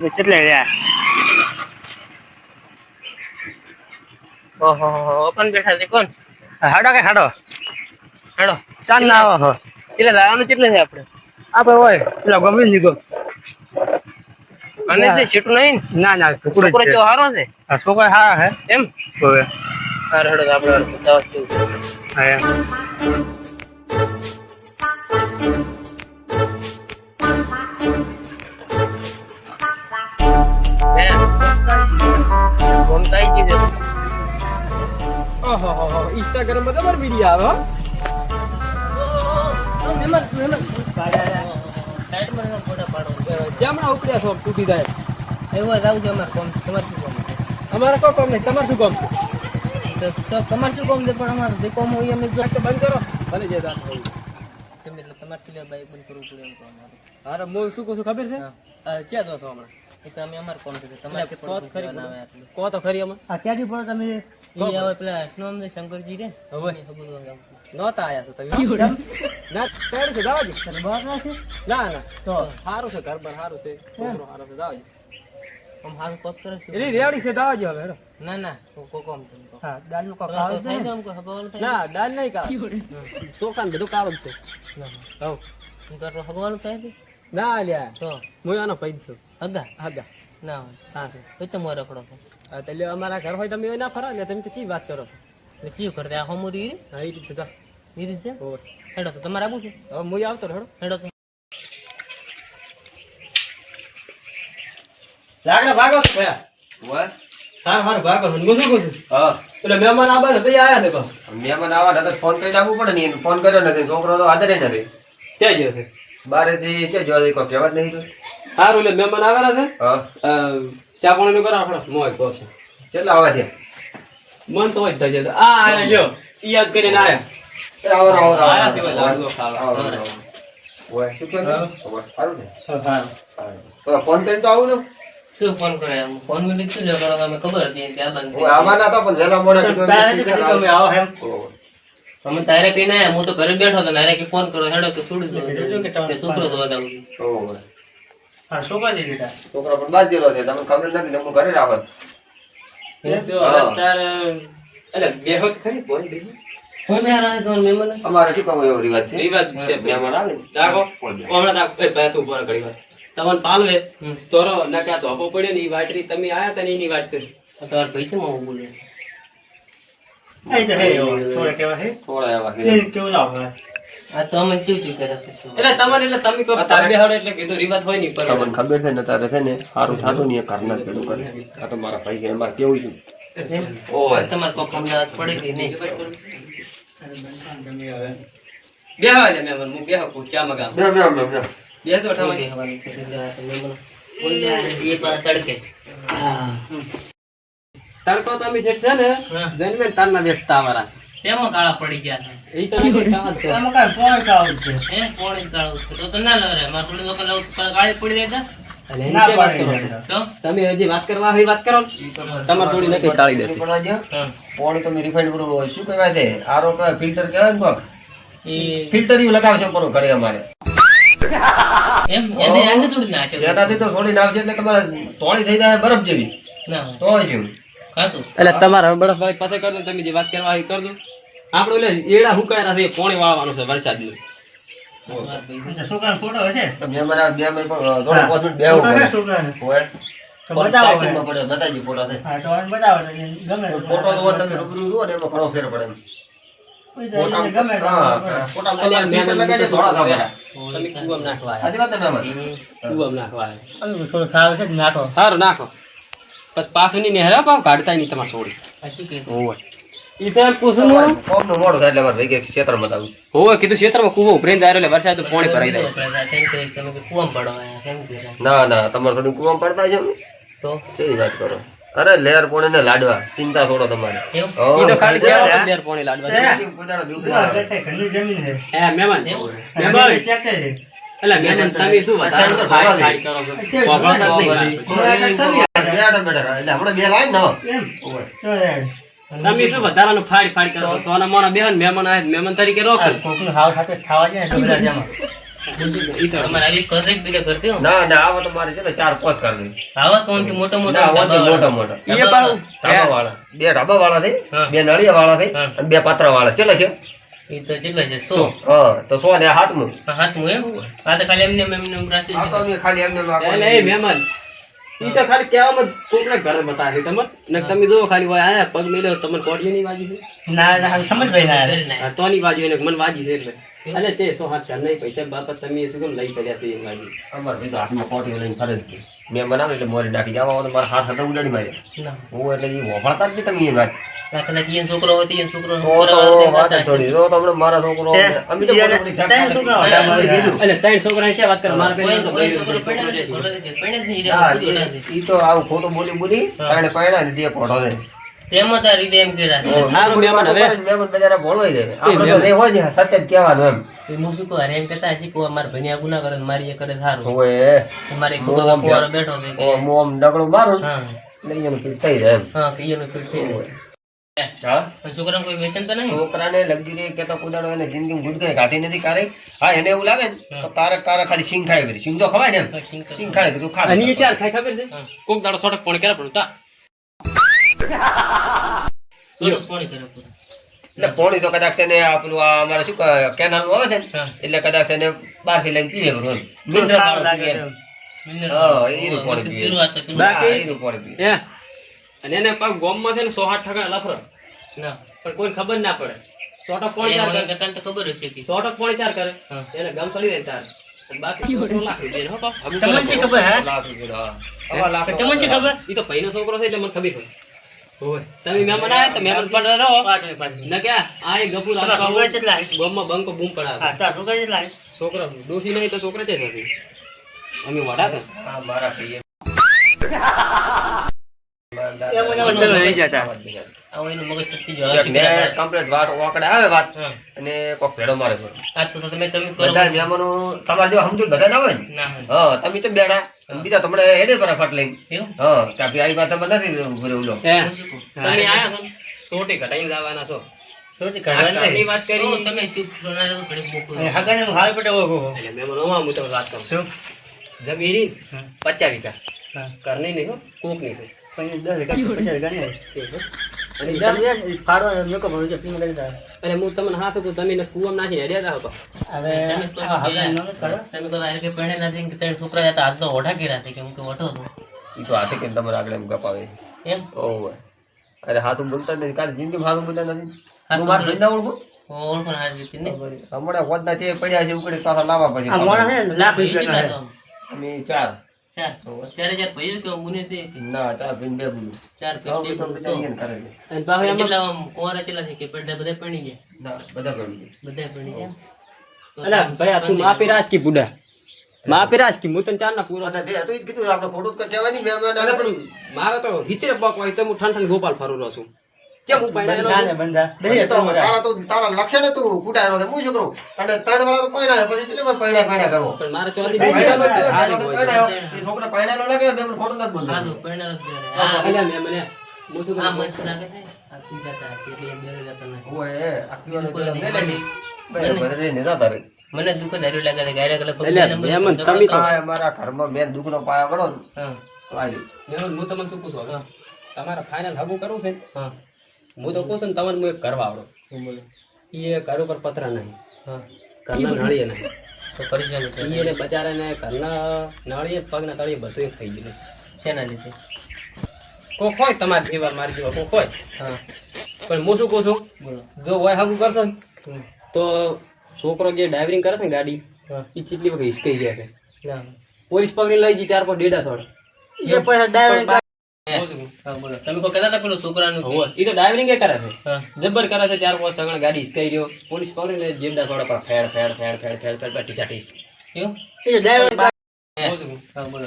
કેટલે રહ્યા? ઓહો ઓપન બેઠા છે કોણ? હાડો કે હાડો? હાડો. ચાલ ના આવો હો. કેટલે લાવવાનું કેટલે છે આપણે? આપણે હોય પેલા ગમે લીધો. અને જે સીટું નહીં ના? ના છોકરો તો હારો છે? આ છોકરો સારા હે? એમ? હવે. હાડો આપણે હા એમ. હે ઓહો ઇન્સ્ટાગ્રામમાં તમારે વીડિયો આવે હો. ફોટા પાડો જ્યાં ઉપડ્યા છો તૂટી જાય એવું છે અમારે કોમ તમારે શું કોમ અમારે કોઈ કોમ નહીં તમારે શું કોમ છે? તો- તો તમારે શું કોમ છે? પણ અમારે જે કોમ હોય અમે બંધ કરો ભલે જે હોય એટલે તમારે સિલાઈ બાઈક બંધ કરવું પડે એમ કહો અમારે અરે હું શું કહું છું ખબર છે? ક્યાં જશો હમણાં? તમારે ખરી ના આવે તો ખરી અમે તમે? ઈ આવે પેલા સ્નોમ ને શંકરજી રે. હવે. એ હબુદ વાંગાવું. નહોતા આયા છો તમે. ના પેડ છે દાવાજી બહાર ના છે? ના ના. તો? સારું છે ઘર બાર સારું છે છોકરો સારો છે દાવાજી આમ હાથ પગ કરે છે? એની રેવડી છે દાવાજી હવે હેડો. ના ના કો કો કોમ છે. તો હા દાલનું તો કાળું છે થાય તો આમ કોઈ હગવાનું થાય ના? દાલ નહીં કાળ. ચોખા બધું કાળું છે. ના હવ. હું તો હગવાનું થાય છે? ના અલ્યા તો હું આનો પૈદ છું હગા હગા ના હા છે તો તમે રખડો છો એટલે અમારા ઘર હોય તમે ના ફરો લે તમે તો ચી વાત કરો છો એટલે કયું કરતે આ હમુરી રે હા એ રીતે છે જા. એ રીતે છે હેડો તો તમારે આવું છે હવે હું આવતો હેડો હેડો તો લાકડા ભાગો છો ભયા ભાગો હું હા એટલે મહેમાન આવા ને આયા ને બસ મહેમાન આવા નતર ફોન કરી નાખવું પડે ને ફોન કર્યો નથી છોકરો તો હાજર નથી ક્યાં ગયો છે બારે થી છે જોવા દે કોઈ કહેવા જ નહીં રહ્યું. સારું એટલે મહેમાન આવેલા છે? ચા પાણી નું કરો આપણો? મોય કહો છે કેટલા આવા છે મન તો હોય જ થશે. આ આયા લ્યો. યાદ કરીને આયા. આવો આવો આવો. આયા છે બધા ખાવા. આવો, આવો, આવો. ઓય, શું કહો સારું ને? હા તો ફોન કરીને તો આવું છું. શું ફોન કરે? ફોનમાં લે કરો તમે ખબર હતી કે આ બંધ પણ મોડા કીધું કીધું આવો ઓય. અમે તારે કઈ ના હું તો ઘરે બેઠો હતો નારે કે ફોન કરો હેડો તો છોડી દો. કે છોકરો તો વધાવું હા છોકરા છે દીધા છોકરો પણ બાદ ગયેલો છે તમને ખબર નથી ને હું ઘરે જ આવત તો હવે એટલે બેહો તો ખરી પોઈ બીજી? કોઈ બે હારા તો મહેમાન અમારે શું કહો એવો રિવાજ છે? રિવાજ છે મહેમાન આવે રાખો. હમણાં તા એ તું ઊભો રહે તમને પાલવે? તોરો ના ક્યાં ધોપો પડ્યો ને એ વાટરી તમે આયા તને એની વાટ છે તો તમારે ભાઈ છે હું બોલે. ખબર છે ને તારે છે ને સારું થતું નહીં ઘરના જ પેલું કરે. આ તો મારા ભાઈ છે મારે કેવું છું? એમ? ઓય તમારા પપ્પા હાથ પડે નહીં. બેહવા દે મેમન હું બેહો કુ મગા બે બે બે બે. તો એ તડકે. તડકો તમે જે છે ને જન્મે ને તારના વેચતા વાળા છે. તેમાં કાળા પડી ગયા. એ તો નહીં કાળ છે. પોઈ કાળું છે. એ કોણ કાળું છે. તો તો ના લરે માર થોડી લોકો કાળી પડી જાય તા? અને એની ના જે વાત કરો તો? તમે હજી વાત કરવા હોય વાત કરો તમારે થોડી નક્કી કાઢી દેશે. પણ તમે રિફાઈન્ડ કરો શું કહેવાય છે આરો કહેવાય ફિલ્ટર કહેવાય ને કોક? ફિલ્ટર ઈ લગાવશે પરો ઘરે અમારે. એમ એને એને થોડી નાખશે એનાથી તો થોડી નાખશે એટલે તમારે તોળી થઈ જાય બરફ જેવી. ના. હોય. તો જેવું. એટલે તમારા બરફ વાળી પાસે કરી દો તમે જે વાત કરવા એ કરી દો. આપણે એટલે એડા હુકાયેલા છે પોણી વાળવાનું છે વરસાદનું. નાખો. પછી પાછું નેહરા પાવ કાઢતા નહીં તમારે છોડી. આ શું કીધું? હોવે. ઈ પૂછું હું કોમનું થાય એટલે મારે ભાઈ કે બતાવું કીધું ક્ષેત્રમાં કૂવો ઉભરીને જાય એટલે વરસાદ પાણી ભરાઈ જાય. આપણે કેમ કે તમે કૂવામાં પડવા આવ્યા, કેમ કીધું? ના ના તમારે થોડું કુવામાં પડતા છે તો? કેવી વાત કરો? અરે લેર પોણે ને લાડવા ચિંતા છોડો તમારે. એવું? તો ખાલી કેવા લેર પાણી લાડવા. પોતાનો દુઃખ ઘરની જમીન છે. હે મહેમાન મહેમાન એટલે મહેમાન તમે શું વધારે તો ફાડી કરો છો? બેઠા એટલે હમણાં બે લાઈન ને એમ. તમે શું વધારાનું ફાડી ફાડી કરો? સોના મોના બેહન મહેમાન આવે મહેમાન તરીકે રોક. કોકનું હાવ સાથે ખાવા જાય ને તો બધા જમા. બે. ઢાબા વાળા થઈ બે નળિયા વાળા થઈ અને બે પાત્રા વાળા ચેલા છે? ઈ તો કેટલા છે? સો. હા તો સો ને હાથમાં. એમ? આ તો ખાલી એમને ખાલી મહેમાન. ઈ તો ખાલી કહેવામાં કોકને ઘર બતાવે તમને? ને તમે જો ખાલી હોય આયા પગ મેલ્યો તમને કોડિયો ની વાજી છે ના ના સમજ ભાઈ ના તો ની વાજી ને મન વાજી છે એટલે. અને તે સો હાથ ઘર નહીં પૈસા બાપા તમે શું કેમ લઈ ચડ્યા છે એ વાજી અમાર તો હાથમાં કોટીઓ લઈને ફરે છે. મેં બનાવે એટલે મોરી નાખી જવા તો મારા હાથ હતા ઉડાડી માર્યા. હું એટલે એ વફળતા જ નહીં તમે એ વાત. છોકરો હોય તો છોકરો તો તો મારા અમે તો છે. વાત મારા ઈ તો આવું ખોટું બોલી બોલી તારણે પરણ્યા ને તે પોઢો છે તેમાં તારી એમ કર્યા બજારા ભોળવાઈ જાય. આપણે તો હોય ને સત્ય જ કહેવાનું એમ. હું શું કહું, એમ કહેતા હશે કે ઓ અમારા ભાઈને આ કરે મારી એ કરે સારું. ઓએ મારે એક મોમ છોકરો ગયા. કુંવારો બેઠો છે કે હું આમ ડગડો મારું એટલે એનું ફીટ થઈ જાય હા કે ઈયનો ફીટ થઈ જાય. હા? કોઈ વ્યસન તો નહીં? છોકરાને લગીરી કે તો કુદાડો એને જિંદગી ગુડકાઈ કાઢી નથી કારે હા એને એવું લાગે ને તો તારે તારે ખાલી સિંગ ખાય સિંગ તો ખવાય ને સિંગ તો- ખાય બધું ખા. અને ચાર ખાય ખબર છે? કોક દાડો સોટક પણ કરે પડતા કરે? એટલે પોણી તો કદાચ તેને આપણું આ અમારે શું કેનાલનું આવે છે ને એટલે કદાચ તેને બહારથી લઈને પીએ બરોબર મિનરલ લાગે. એનું પાણી પીએ. બાકી- એનું પાણી પીએ અને એને પાછું ગોમમાં છે ને સો આઠ ટકા લફરો. ના. પણ કોઈ ખબર ના પડે. સો ટક પોણી ચાર કરે. તો ખબર હશે સો ટક પોણી ચાર કરે. એને ગમ ચડી જાય તાર. બાકી લાખ રૂપિયાનો હો તમને ખબર હે. તમને ખબર? ઈ તો ભાઈનો છોકરો છે એટલે મને ખબર હોય તમે મહેમાન આવ્યા તો રહો. ના કે આ ગપુ બંકો બૂમ પડાવે. છોકરા ડોસી નહીં છોકરા છે અમે વડા હા, મારા તો તમે તમે બધા મહેમાનો તમારે જેવા સમજુ બધા ના હોય ને? ના તમે તો બેડા બીજા તમને હેડે પર ફટ લઈને. એવું? હા કાપી આવી વાત તમારે નથી ઉલો? તમે આયા છો? સોટી ઘટાઈને જવાના છો. છોટી આ કાઢવાની ઘરની નહીં. વાત કરી. કરી તમે ચૂપ સોનારે તો ઘડીક મૂકો. હગાને હું હાલ પેટે ઓળખું. એટલે મહેમાન ઓમાં હું તમને વાત કરું. શું? જમીન રી હા. પચાસ વીઘા. કોક નહીં કોકની છે. પણ દસ વીઘા, પચાસ વીઘા નહીં. અને હું તમને હા શકું તમે એને નાખી હેડ્યા હતા તમે તો પરણેલા છે કે ત્રણ છોકરા હતા આજ તો ઓઢા કર્યા કે હું કે ઓઢો હતો એ તો હાથે કે તમારે આગળ એમ ગપાવે એમ? ઓહ અરે હા તું બોલતા નથી. કાલે જિંદગી હાથું બોલતા નથી. હું મારા. ભાઈને ઓળખું? હમણાં હોદના છે પડ્યા છે ઉકળી પાછા લાવવા લાખ? અમે ચાર. ચાર ચારે ચાર પૈયું કે ગુને તે ના ચાર બે બોલું ચાર પૈયું તો બધા કરે અને પાછું કેટલા કેટલા કે બધા પરણી ગયા. ના બધા કરી બધા ગયા અલા તું માપી રાજકી બુડા. માપી રાજકી હું તને ચાર ના પૂરો અને તે જ કીધું આપણે ખોટું અરે આવે પણ મારે તો હિતરે પક હોય તો હું ઠન ઠન ગોપાલ ફરું છું. કેમ હું બંધા તો? તારા તો તારા લક્ષણે તું કુટાયેલો છે. હું શું અને ત્રણ વાળા તો પછી કેટલી વાર કરવો? પણ મારે ચોથી. એ છોકરા લાગે ખોટું નથી બોલતો. હા. હા મેં મને હું શું હા મત લાગે છે આ તું જતા એટલે એમ બેરે જતા નથી. ઓય આખી વાર પેલા મેલે ની. બે બધે રહીને જતા રહી. મને દુઃખ દારૂ લાગે છે. ગાયરા પગ તમે તો- હતો. ઘરમાં મેન દુઃખનો પાયો ગણો ને. હા. મેં હું તમને શું પૂછું? તમારે ફાઇનલ હગું કરવું છે? હા. હું તો કહું છું ને તમને હું એક કરવા આવડો એ ઘર ઉપર પતરા નહીં. ઘરના નળીએ નહીં. તો ઈ એને બચારાને ઘરના નળીએ પગના તળીએ બધું એક થઈ ગયેલું છે. શેના લીધે? કોક હોય તમારી જેવા મારી જેવા કોક હોય. હા. પણ હું શું કહું છું? જો હોય હગું કરશો ને તો છોકરો જે ડ્રાઇવિંગ કરે છે ને ગાડી એ કેટલી વખત હિસકાઈ ગયા છે. પોલીસ પકડી લઈ ગઈ ચાર પર ડેડા સોડ એ હા બોલો તમે કોઈ કહેતા પેલો છોકરાનું? એ તો ડ્રાઇવિંગ કરે છે. જબર કરે છે ચાર પાંચ સગણ ગાડી હિસકાઈ રહ્યો. પોલીસ પકડી લઈ જેડા સોડા પર ફેર ફેર ફેર ફેર ફેર ફેર પર ટીસા ટીસ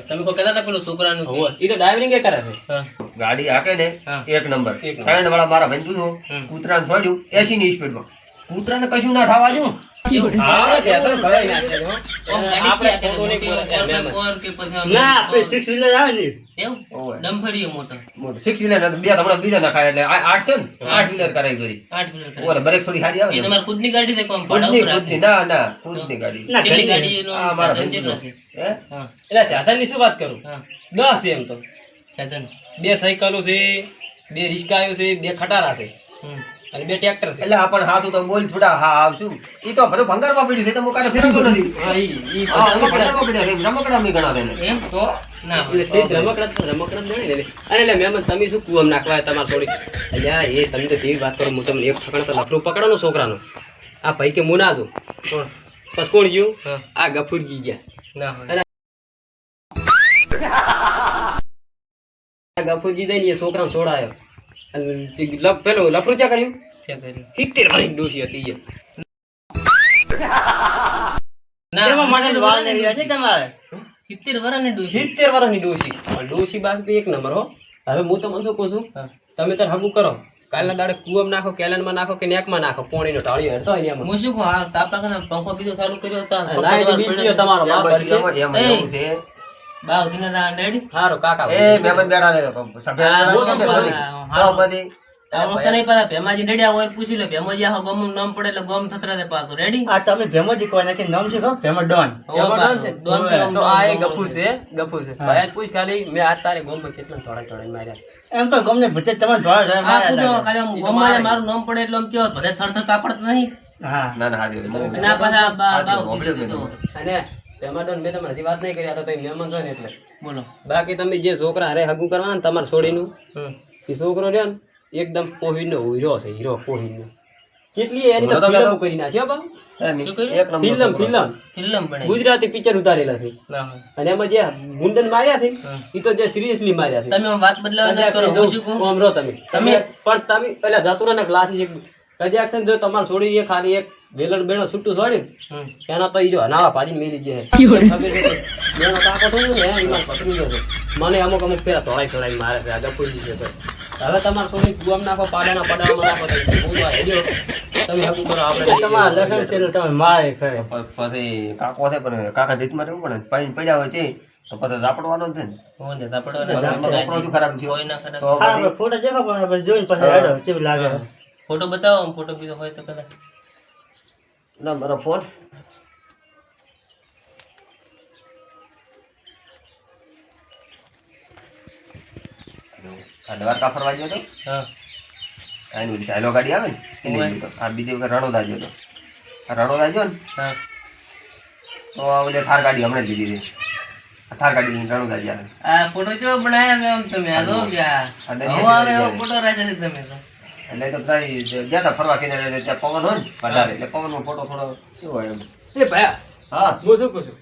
તમે કોઈ કહેતા પેલો પેલું છોકરાનું? એ તો ડ્રાઇવિંગ કરે છે. ગાડી હાકે ને એક નંબર. ત્રણ વાળા મારા ભાઈ કૂતરાને છોડ્યું. એસી ની સ્પીડમાં કૂતરાને કશું ના ખાવા હા, દસ એમ તો. બે સાયકલો છે બે રિક્ષાઓ છે બે ખટારા છે. અને બે ટ્રેક્ટર છે. એટલે આપણ હાથ તો બોલ થોડા હા આવશું. ઈ તો બધું ભંગારમાં પડ્યું છે તો હું કાલે ફેરવતો નથી હા, ઈ- ઈ ભંગારમાં પડ્યા છે. રમકડા મેં ગણા દેને એમ? તો? ના એટલે સીધ રમકડા જ- રમકડા જ ગણી ને એટલે. અને તમે શું કુવામાં નાખવા તમારે અલ્યા એ તમે તો જેવી વાત કરો હું તમને એક ઠકણ તો લફડું પકડો છોકરાનું. આ ભાઈ કે મુના છું? બસ કોણ? ગયું. આ ગફુરજી ગયા. ના હોય. ગફુરજી દઈને છોકરાને છોડાયો. પેલું લફડું ચા કર્યું. સિત્તેર વર્ષની ડોશી હતી એ. ના, માટે વાળ વર્ષની છે તમારે? સિત્તેર વર્ષની. સિત્તેર તો એક નંબર હો. હવે હું તમને શું કહું છું? તમે તાર હગું કરો. કાલના દાડે કુવામાં નાખો કેલનમાં નાખો કે નેકમાં નાખો પોણીનો ટાળીઓ હેડતો એમાં. હું શું કહું, તાપ પંખો બીજો ચાલુ કર્યો તો લાઈટ બીજી તમારો એ. બા ઉધીને તા રેડી? હારો કાકા એ મહેમાન બેઠા છે સફેદ હા, વાત બહુ કેમ છે સંભાળ. થોડી? હા. તો પછી આ વખતે નહીં પાછા ભેમાજી રેડી આ પૂછી લો. ભેમાજી આખો ગમનું નામ પડે એટલે ગમ થતરા દે પાછું. રેડી આ તમે ભેમોજી કોઈ નથી નામ છે ખબર ભેમો ડોન. ડોન છે? ડોન તો આમ તો ડોન આ એ ગમો છે ગફુર છે. ભાઈ પૂછ ખાલી મેં આ તારે ગોમમાં કેટલા થોડા માર્યા એમ તો ગમને આ પૂછો ખાલી મારું. નામ પડે એટલે આમ ચેવો થર થરથર કાપડતા નહીં? હા. ના ના હાજી હું- પાછા બા બા મેં. અને તેમાં તો મેં તમારે હજી વાત નહીં કરી આ તો મહેમાન છો ને એટલે. બોલો. બાકી તમે જે છોકરા હારે હગું કરવાના ને તમારે છોડીનું એ છોકરો રહ્યો ને એકદમ પોહીનો હીરો છે હીરો પોહીનો. કેટલી એની તો ફિલ્મો. કરી નાખી number film film. Film Gujarati picture ઉતારેલા છે. અને એમાં જે મુંડન માર્યા છે એ તો જે સિરિયસલી માર્યા છે. તમે વાત બદલાવ નથી કરો હું શું કહું? તમે. તમે પણ તમે પેલા ધતુરાના ક્લાસીસ એક કદી છે જો તમારે છોડી એ ખાલી એક વેલણ બેણો છૂટું છોડ્યું એના તો જો નાવા ભાજી મેલી જાય છે. તાકો થયું ને એ માર પકડી મને અમુક અમુક ફેરા તોડાઈ તોડાઈ મારે છે આગળ પૂરી છે તો. હવે તમારે છોડી ગુઆમ નાખો પાડાના પાડામાં નાખો તો હું હેડ્યો તમે હકું કરો આપણે તમારા લસણ છે તમે મારે ખરે. પછી કાકો છે પણ કાકા રીતમાં રહેવું પડે પાણી પડ્યા હોય તે તો પછી ઝાપડવાનો જ ને. હોવા દે, તાપડો ને પછી સામે આપણો કપડો શું ખરાબ થયો? કોઈ ના ખરાબ. તો હા દેખો પણ જોઈને પછી લાગે. ફોટો બતાવો આમ ફોટો બીજો હોય તો પેલા ના મારો ફોન. આ દ્વારકા ફરવા ગયો તો? હા. એની ગાડી આવે ને આ બીજી વખત રણોદા ગયો તો. આ રણોદા ગયો ને હા. તો આ ઓલી થાર ગાડી હમણાં જ લીધી હતી આ થાર ગાડી રણોદા ગયા આ ફોટો કેવો બનાવ્યા તમે? આ ફોટો રાજા છે તમે એટલે તો ભાઈ ગયા હતા ફરવા કિનારે એટલે ત્યાં પવન હોય ને વધારે એટલે પવનનો ફોટો થોડો શું હોય એમ? એ ભાઈ હા. હું શું કહું છું?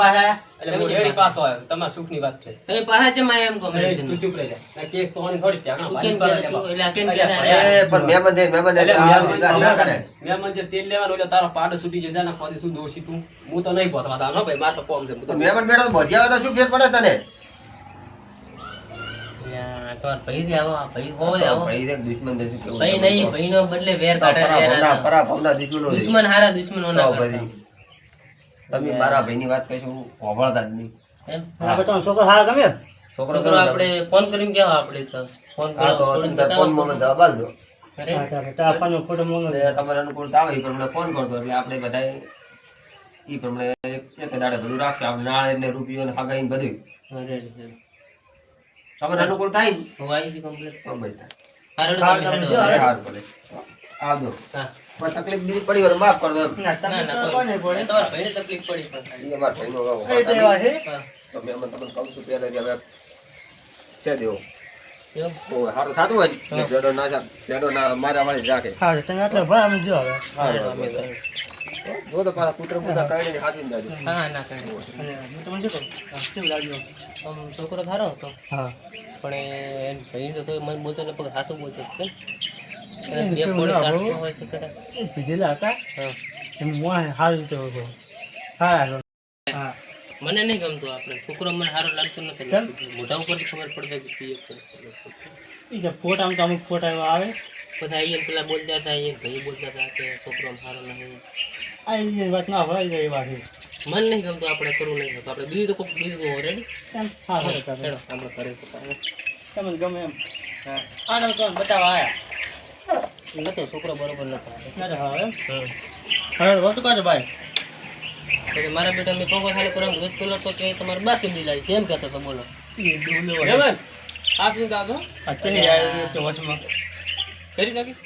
પાછા? એટલે હું પાછો આવ્યો. તમારા સુખની વાત છે. તમે પાછા આયા એમ કહો મને તું ચૂપ રહી જા. કારણ તો આની થોડી ત્યાં તું કેમ કહેતા તું? એટલે કેમ કહેતા? એ પણ મહેમાન છે મહેમાન એટલે એટલે આ મહેમાન રીતે ના કરે. મહેમાન જે તેલ લેવાનું એટલે તારો પાડ સુધી જાય ને ખોદી શું દોશી તું? હું તો નહીં પોતવા દાનો ભાઈ માર તો કોમ છે. હું તો મહેમાન તો ભજીયા તો શું ફેર પડે તને? તમારા ભાઈ થી આવો આ ભાઈ હોવે આવો. ભાઈ દેખ દુશ્મન છે શું કેવું ભાઈ નહીં ભાઈનો બદલે વેર કાઢે વેર ભાવના- પરા ભાવના દુશ્મનો છે. દુશ્મન હારા દુશ્મનો ના તમે મારા વાત કહીશું હોબળતા જ નહીં. એમ? છોકરો આપણે ફોન કરીને કેવા આપણે તો? ફોન તો કરો તમે જવાબ આલજો. તો તમારે અનુકૂળ આવે એ પ્રમાણે ફોન કરતો એટલે આપણે બધાય ઈ પ્રમાણે એક દાડે બધું રાખશે. આપણે નાળે ને રૂપિયો ને હગાઈ ને બધું તમને અનુકૂળ થાય ને હું આવી ગઈ કમ્પ્લીટ તો બસ. હારું. હારું પડે આવજો હા. પણ તકલીફ બીજી પડી હોય માફ કરજો ના ના, તમે તો કોને પડે? તમારા ભાઈને તકલીફ પડી પણ. ઈ અમારા ભાઈનો વાવ. એ દેવા હે છે? હા. તો મેં તમને કહું છું પહેલા કે હવે છે દેવો. હારું સારું થતું હોય જડો ના જડો ના મારા વાળી રાખે. હા તમે આટલા ભાઈ અમે જો હવે તો. જો તો પાછા કૂતરા કૂતરા કાઢીને હાથવીને જાજો. હા, ના કાંઈ. હું તમને શું કહું? કેવું લાગ્યું? આમ છોકરો સારો હતો. હા. પણ એ ભાઈ તો મને બોલતો હાથું હતો. એ પીધેલા હતા? એમ સારું રીતે હતો. હા. મને નહીં ગમતું આપણે. છોકરો મને સારો લાગતો નથી? મોઢા ઉપર ખબર પડે કે પીએ છે. એ જે તો અમુક ફોટા આવે. પછી અહીંયા પેલા બોલતા હતા અહીંયા ભાઈ બોલતા હતા કે છોકરો સારો નહીં. આ એ વાત ના હોય એ વાત છે. મન નહીં ગમતું આપણે કરવું નહીં ગમતું. આપણે બીજું તો કોઈક બીજું રેડી કેમ? હા, હા, ચાલો. હેડો આપણે કરીએ તો કાંઈ. તમને ગમે એમ. હા. આ તમે કોણ બતાવવા આયા. નતો છોકરો બરોબર નતો ના હા એમ હા. હવે વસ્તુ કાઢો ભાઈ? પછી મારા બેટા મેં કોકો ખાલી કરવાનું દૂધ પીલો તો કે તમારે બાકી બિલાઈ છે. એમ કહેતો તો બોલો. એ ડૂલો હોય. હેમંત આ શું દાદો આ ચેહરી આવી છે વચમાં. કરી નાખી?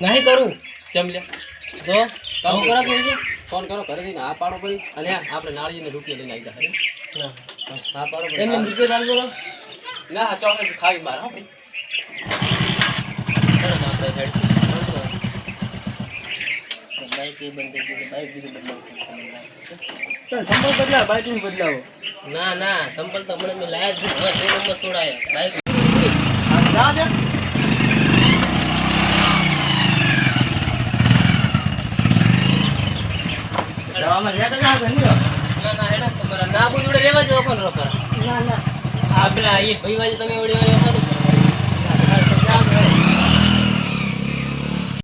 નહીં કરું. ચમલ્યા તો કામ કરાતું કરો કે ફોન કરો ઘરે જઈને આ પાડો પડી અને આપણે નાળીને રૂપિયા લઈને આવી ગયા ના. હા પાડો પડે. રૂપિયા રૂપિયો ચાલતો રહો ના હા ચોકલેટ ખાવી માર હો ભાઈ. ના ના સંપલ તો હમણાં મેં લાયા જ. હવે તે નંબર તોડાયો. બાઈક આ જા છે જવામાં રહ્યા તો ના નહીં? હો. ના ના હેડો તમારા. ના જોડે રહેવા દો કોણ રોકડા ના ના. આ પેલા એ ભાઈ વાજે તમે વળી વાળી